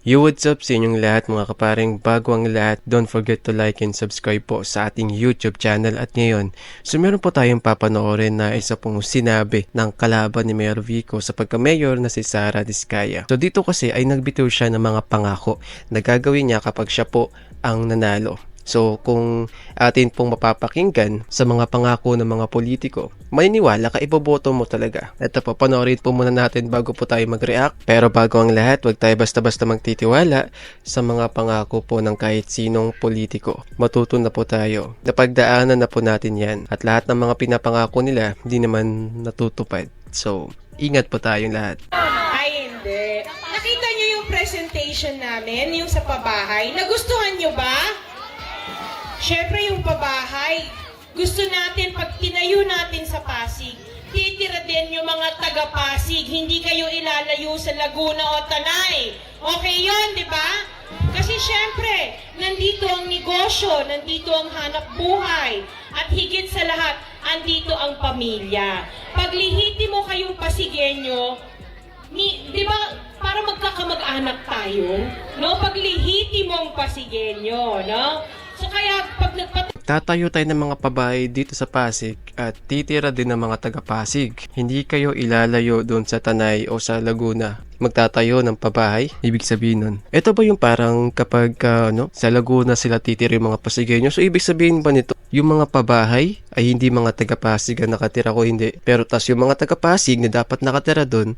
Yo, what's up sa inyong lahat mga kaparing bago ang lahat, don't forget to like and subscribe po sa ating YouTube channel at ngayon, so meron po tayong papanoorin na isa pong sinabi ng kalaban ni Mayor Vico sa pagka-mayor na si Sara Diskaya. So dito kasi ay nagbitiw siya ng mga pangako na gagawin niya kapag siya po ang nanalo. So kung atin pong mapapakinggan sa mga pangako ng mga politiko, maniniwala ka iboboto mo talaga. Ito po, panoorin po muna natin bago po tayo mag-react. Pero bago ang lahat, wag tayo basta-basta magtitiwala sa mga pangako po ng kahit sinong politiko. Matuto na po tayo. Napagdaanan na po natin yan. At lahat ng mga pinapangako nila, hindi naman natutupad. So, ingat po tayong lahat. Ay, hindi. Nakita niyo yung presentation namin, yung sa pabahay. Nagustuhan niyo ba? Siyempre yung pabahay. Gusto natin, pag tinayo natin sa Pasig, titira din yung mga taga-Pasig. Hindi kayo ilalayo sa Laguna o Tanay. Okay yon di ba? Kasi siyempre, nandito ang negosyo, nandito ang hanap buhay. At higit sa lahat, andito ang pamilya. Paglihiti mo kayong Pasigenyo, ni, di ba, para magkakamag-anak tayo, no? Paglihiti mong Pasigenyo, no? So kaya, pag nagpat Tatayo tayo ng mga pabahay dito sa Pasig at titira din ng mga taga Pasig. Hindi kayo ilalayo doon sa Tanay o sa Laguna. Magtatayo ng pabahay, ibig sabihin nun. Ito ba yung parang kapag ah, ano, sa Laguna sila titira yung mga Pasigenyo? So ibig sabihin ba nito, yung mga pabahay ay hindi mga taga Pasig ang nakatira ko hindi. Pero tas yung mga taga Pasig na dapat nakatira doon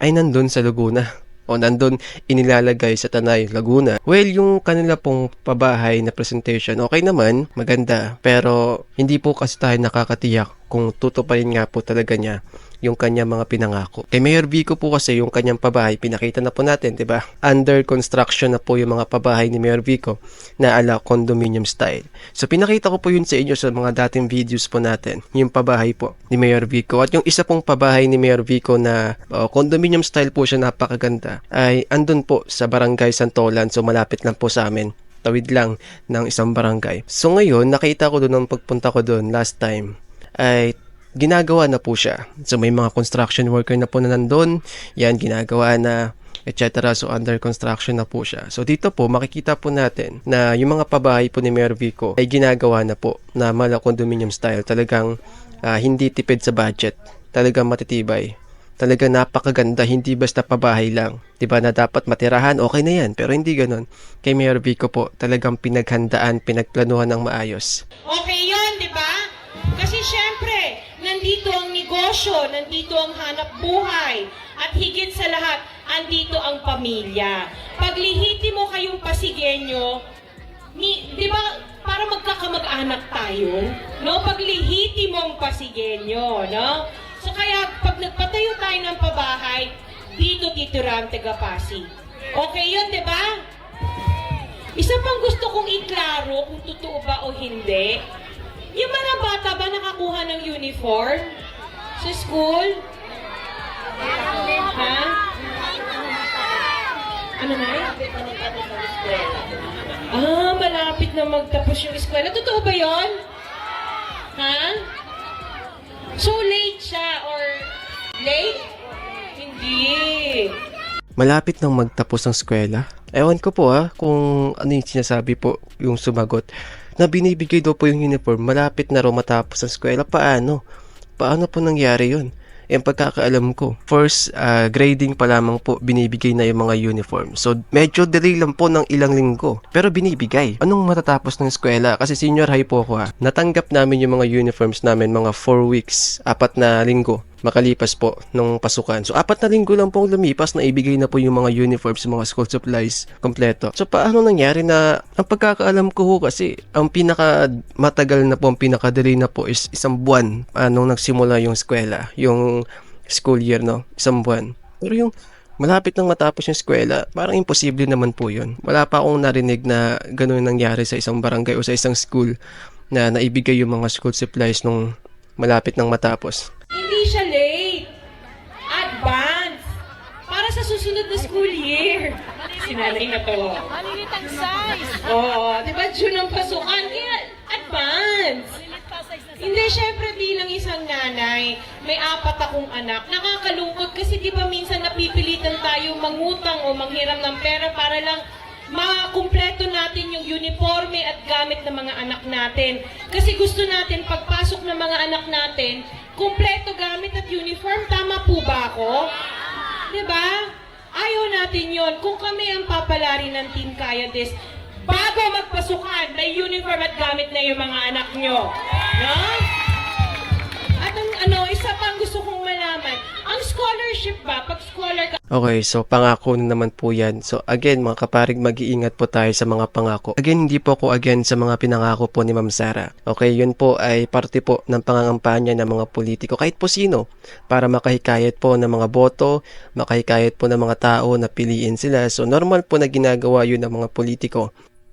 ay nandun sa Laguna o nandun inilalagay sa Tanay, Laguna. Well, yung kanila pong pabahay na presentation, okay naman, maganda. Pero hindi po kasi tayo nakakatiyak kung tutuparin nga po talaga niya yung kanya mga pinangako. Kay Mayor Vico po kasi yung kanyang pabahay, pinakita na po natin, 'di ba? Under construction na po yung mga pabahay ni Mayor Vico na ala condominium style. So pinakita ko po yun sa inyo sa mga dating videos po natin, yung pabahay po ni Mayor Vico. At yung isa pong pabahay ni Mayor Vico na uh, condominium style po siya napakaganda ay andun po sa Barangay Santolan so malapit lang po sa amin tawid lang ng isang barangay. So ngayon, nakita ko doon nung pagpunta ko doon last time ay ginagawa na po siya. So may mga construction worker na po na nandun. Yan, ginagawa na etc. So under construction na po siya. So dito po makikita po natin na yung mga pabahay po ni Mayor Vico ay ginagawa na po na mala condominium style. Talagang ah, hindi tipid sa budget. Talagang matitibay. Talagang napakaganda, hindi basta pabahay lang. 'Di ba na dapat matirahan, okay na yan. Pero hindi ganun. Kay Mayor Vico po, talagang pinaghandaan, pinagplanuhan ng maayos. Okay yon di ba? Kasi syempre, nandito ang negosyo, nandito ang hanap buhay, at higit sa lahat, andito ang pamilya. Paglihiti mo kayong Pasigenyo, ni, di ba, para magkakamag-anak tayo, no? Paglihiti mong Pasigenyo, no? So kaya, pag nagpatayo tayo ng pabahay, dito titira ang taga-Pasig. Okay yun, di ba? Isa pang gusto kong iklaro kung totoo ba o hindi. Yung mga bata ba nakakuha ng uniform sa school? Ha? Ano na Ah, malapit na magtapos yung eskwela. Totoo ba yon? Ha? So late siya or late? Hindi. malapit nang magtapos ng eskwela. Ewan ko po ha, kung ano yung sinasabi po yung sumagot. Na binibigay daw po yung uniform, malapit na raw matapos ang eskwela. Paano? Paano po nangyari yun? Yung pagkakaalam ko, first ah, grading pa lamang po binibigay na yung mga uniform. So medyo delay lang po ng ilang linggo. Pero binibigay. Anong matatapos ng eskwela? Kasi senior high po ako ha. Natanggap namin yung mga uniforms namin mga 4 weeks, apat na linggo makalipas po nung pasukan. So, apat na linggo lang pong lumipas na ibigay na po yung mga uniforms, mga school supplies, kompleto. So, paano nangyari na, ang pagkakaalam ko ho kasi, ang pinaka matagal na po, ang pinaka-delay na po is isang buwan ah, nung nagsimula yung eskwela, yung school year, no? Isang buwan. Pero yung malapit nang matapos yung eskwela, parang imposible naman po yun. Wala pa akong narinig na ganun nangyari sa isang barangay o sa isang school na naibigay yung mga school supplies nung malapit nang matapos. Hindi siya late. Advance. Para sa susunod na school year. Sinanay na to. Malilit ang size. Oo, di ba June ang pasukan? Kaya advance. Malilit pa Hindi, syempre bilang isang nanay, may apat akong anak. Nakakalungkot kasi di ba minsan napipilitan tayo mangutang o manghiram ng pera para lang makumpleto natin yung uniforme at gamit ng mga anak natin. Kasi gusto natin pagpasok ng mga anak natin, kumpleto gamit at uniform. Tama po ba ako? Di ba? Ayaw natin yon. Kung kami ang papalari ng Team Kaya This, bago magpasukan, may uniform at gamit na yung mga anak nyo. No? At ang ano, isa pang gusto kong scholarship ba, pag scholar ka, Okay, so pangako na naman po yan. So again, mga kaparig, mag-iingat po tayo sa mga pangako. Again, hindi po ako again sa mga pinangako po ni Ma'am Sara. Okay, yun po ay parte po ng pangangampanya ng mga politiko, kahit po sino, para makahikayat po ng mga boto, makahikayat po ng mga tao na piliin sila. So normal po na ginagawa yun ng mga politiko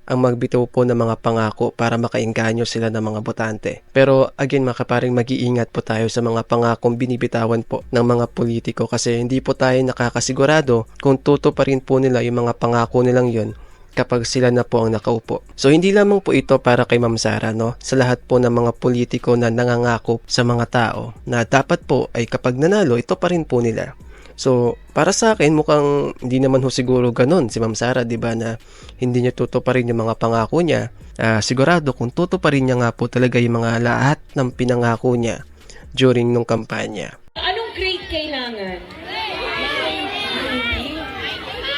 ang magbitaw po ng mga pangako para makainganyo sila ng mga botante. Pero again mga kaparing mag-iingat po tayo sa mga pangakong binibitawan po ng mga politiko kasi hindi po tayo nakakasigurado kung tuto pa rin po nila yung mga pangako nilang yon kapag sila na po ang nakaupo. So hindi lamang po ito para kay Ma'am Sara no, sa lahat po ng mga politiko na nangangako sa mga tao na dapat po ay kapag nanalo ito pa rin po nila. So, para sa akin, mukhang hindi naman ho siguro ganun si Ma'am Sara, di ba, na hindi niya tuto pa rin yung mga pangako niya. Ah, sigurado kung tuto pa rin niya nga po talaga yung mga lahat ng pinangako niya during nung kampanya. anong grade kailangan?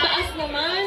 Taas naman.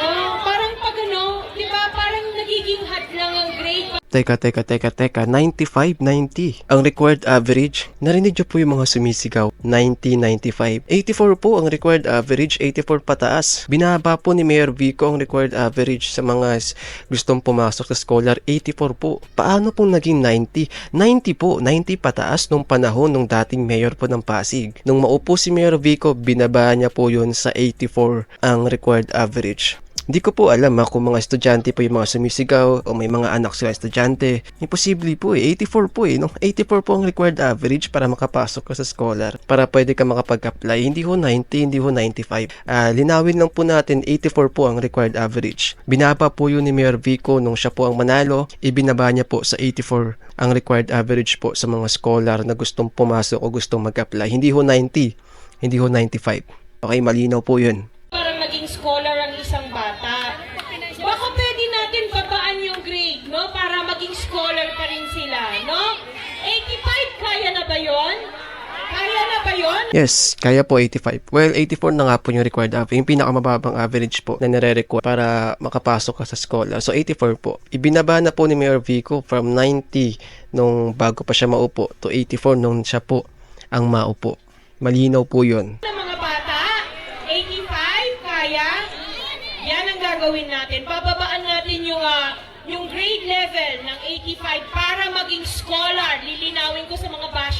No, parang pag ano, di ba, parang nagiging hadlang ang grade. Teka, teka, teka, teka, 95, 90. Ang required average, narinig po yung mga sumisigaw, 90, 95. 84 po ang required average, 84 pataas. Binaba po ni Mayor Vico ang required average sa mga gustong pumasok sa scholar, 84 po. Paano pong naging 90? 90 po, 90 pataas nung panahon nung dating mayor po ng Pasig. Nung maupo si Mayor Vico, binaba niya po yun sa 84 ang required average. Hindi ko po alam ha, kung mga estudyante po yung mga sumisigaw o may mga anak sila estudyante. Imposible po eh. 84 po eh. No? 84 po ang required average para makapasok ka sa scholar. Para pwede ka makapag-apply. Hindi ho 90, hindi ho 95. Ah, linawin lang po natin 84 po ang required average. Binaba po yun ni Mayor Vico nung siya po ang manalo. Ibinaba niya po sa 84 ang required average po sa mga scholar na gustong pumasok o gustong mag-apply. Hindi ho 90. Hindi ho 95. Okay, malinaw po yun. Para maging scholar ang isang bata. Baka pwede natin babaan yung grade, no? Para maging scholar pa rin sila, no? 85, kaya na ba yon? Kaya na ba yon? Yes, kaya po 85. Well, 84 na nga po yung required average. Yung pinakamababang average po na nire-require para makapasok ka sa scholar. So, 84 po. Ibinaba na po ni Mayor Vico from 90 nung bago pa siya maupo to 84 nung siya po ang maupo. Malinaw po yun. mga bata? 85? Kaya? Yan ang gagawin natin. Bababaan natin yung, ah, yung grade level ng 85 para maging scholar.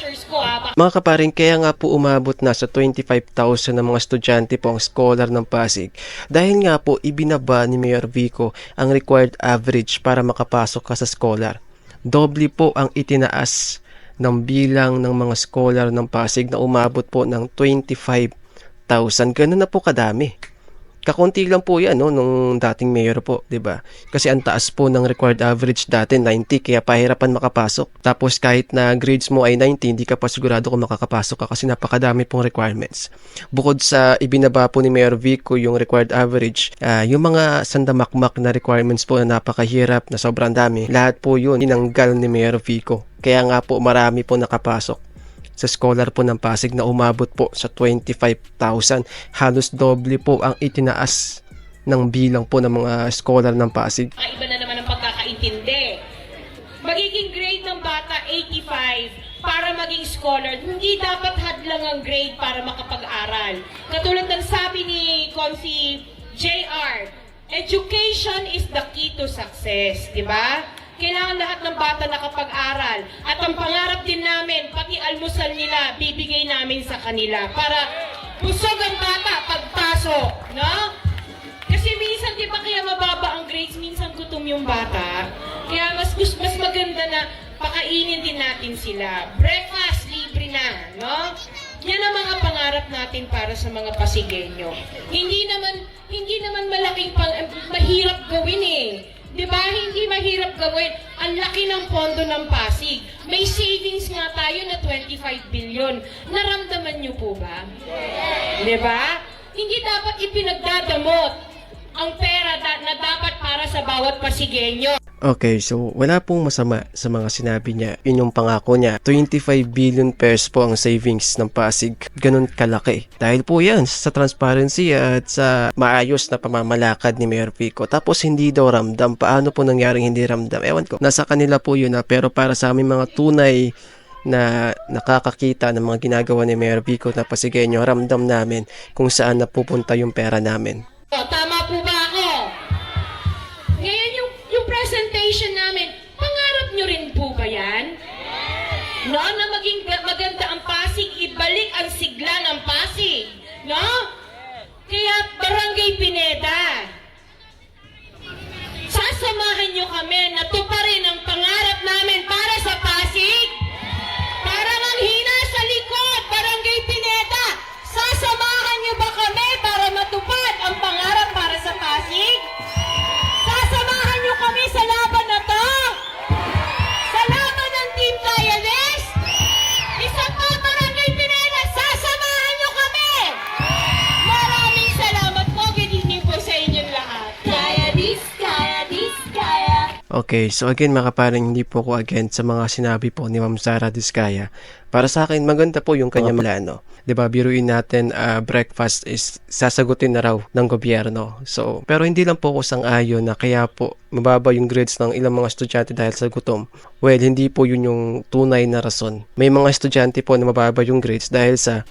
Lilinawin ko ha? Baka Mga kaparing, kaya nga po umabot na sa 25,000 na mga estudyante po ang scholar ng Pasig. Dahil nga po, ibinaba ni Mayor Vico ang required average para makapasok ka sa scholar. Doble po ang itinaas ng bilang ng mga scholar ng Pasig na umabot po ng 25,000. Ganun na po kadami. Kakunti lang po yan no, nung dating mayor po, 'di ba? Kasi ang taas po ng required average dati 90 kaya pahirapan makapasok. Tapos kahit na grades mo ay 90, hindi ka pa sigurado kung makakapasok ka kasi napakadami pong requirements. Bukod sa ibinaba po ni Mayor Vico yung required average, ah, yung mga sandamakmak na requirements po na napakahirap na sobrang dami, lahat po yun tinanggal ni Mayor Vico. Kaya nga po marami po nakapasok sa scholar po ng Pasig na umabot po sa 25,000. Halos doble po ang itinaas ng bilang po ng mga scholar ng Pasig. iba na naman ang pagkakaintindi. Magiging grade ng bata 85 para maging scholar. Hindi dapat hadlang ang grade para makapag-aral. Katulad ng sabi ni Consi JR, education is the key to success, di ba? Kailangan lahat ng bata nakapag-aral. At ang pangarap din namin, pati almusal nila, bibigay namin sa kanila para busog ang bata pagpasok, no? Kasi minsan, di ba kaya mababa ang grades, minsan gutom yung bata. Kaya mas, mas, maganda na pakainin din natin sila. Breakfast, libre na, no? Yan ang mga pangarap natin para sa mga Pasigenyo. Hindi naman, hindi naman malaking pang, mahirap gawin eh. Di ba? Hindi mahirap gawin. ang laki ng pondo ng Pasig. May savings nga tayo na 25 billion. Naramdaman niyo po ba? Di ba? Hindi dapat ipinagdadamot ang pera na dapat para sa bawat Pasigenyo. Okay, so wala pong masama sa mga sinabi niya. Yun yung pangako niya. 25 billion pesos po ang savings ng Pasig. Ganun kalaki. Dahil po yan sa transparency at sa maayos na pamamalakad ni Mayor Pico. Tapos hindi daw ramdam. Paano po nangyaring hindi ramdam? Ewan ko. Nasa kanila po yun na. Pero para sa aming mga tunay na nakakakita ng mga ginagawa ni Mayor Pico na Pasigueño, ramdam namin kung saan napupunta yung pera namin. O, tama No, na Okay, so again mga kaparing, hindi po ako against sa mga sinabi po ni Ma'am Sara Diskaya. Para sa akin, maganda po yung kanyang plano. 'Di ba biruin natin, ah, breakfast is sasagutin na raw ng gobyerno. So, pero hindi lang po ako sang-ayon na kaya po mababa yung grades ng ilang mga estudyante dahil sa gutom. Well, hindi po yun yung tunay na rason. May mga estudyante po na mababa yung grades dahil sa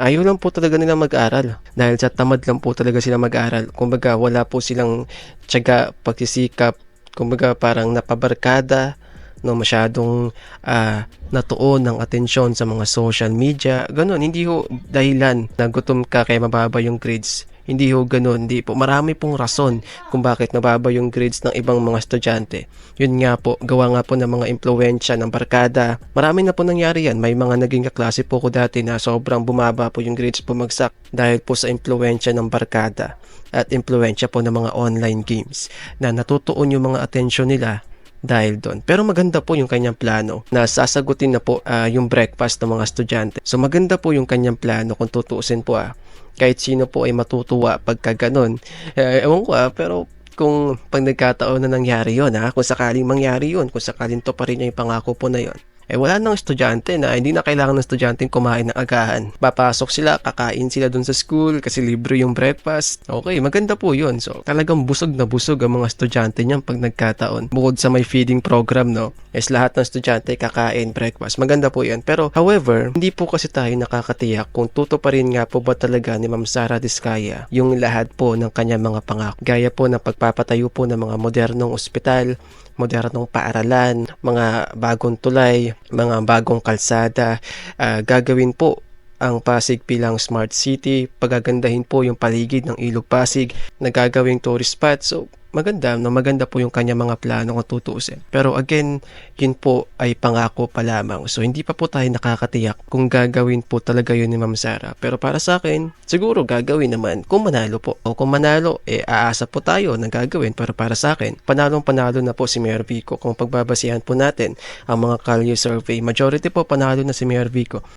Ayaw lang po talaga nila mag-aral. Dahil sa tamad lang po talaga sila mag-aral. Kumbaga, wala po silang tiyaga, pagsisikap. Kumbaga, parang napabarkada, no, masyadong ah, natuon ng atensyon sa mga social media. Ganon, hindi ho dahilan na gutom ka kaya mababa yung grades. Hindi ho ganun, hindi po. Marami pong rason kung bakit nababa yung grades ng ibang mga estudyante. Yun nga po, gawa nga po ng mga impluensya ng barkada. Marami na po nangyari yan. May mga naging kaklase po ko dati na sobrang bumaba po yung grades bumagsak dahil po sa impluensya ng barkada at impluensya po ng mga online games na natutuon yung mga atensyon nila dahil doon. Pero maganda po yung kanyang plano na sasagutin na po ah, yung breakfast ng mga estudyante. So maganda po yung kanyang plano kung tutuusin po ah. Kahit sino po ay matutuwa pagka ganun. Eh, ewan ko ah, pero kung pag nagkataon na nangyari yon ha, kung sakaling mangyari yon, kung sakaling to pa rin yung pangako po na yon, eh wala nang estudyante na hindi na kailangan ng estudyante kumain ng agahan. Papasok sila, kakain sila dun sa school kasi libre yung breakfast. Okay, maganda po yun. So talagang busog na busog ang mga estudyante niyan pag nagkataon. Bukod sa may feeding program, no, is lahat ng estudyante kakain breakfast. Maganda po yan. Pero however, hindi po kasi tayo nakakatiyak kung tuto pa rin nga po ba talaga ni Ma'am Sara Diskaya yung lahat po ng kanyang mga pangako. Gaya po ng pagpapatayo po ng mga modernong ospital, modernong paaralan, mga bagong tulay, mga bagong kalsada, ah, gagawin po ang Pasig bilang smart city, pagagandahin po yung paligid ng Ilog Pasig, nagagawing tourist spot. So, maganda, no? maganda po yung kanya mga plano kung tutuusin. Pero again, yun po ay pangako pa lamang. So, hindi pa po tayo nakakatiyak kung gagawin po talaga yun ni Ma'am Sara. Pero para sa akin, siguro gagawin naman kung manalo po. O kung manalo, eh aasa po tayo na gagawin. Pero para sa akin, panalong panalo na po si Mayor Vico kung pagbabasihan po natin ang mga kalye survey. Majority po panalo na si Mayor Vico.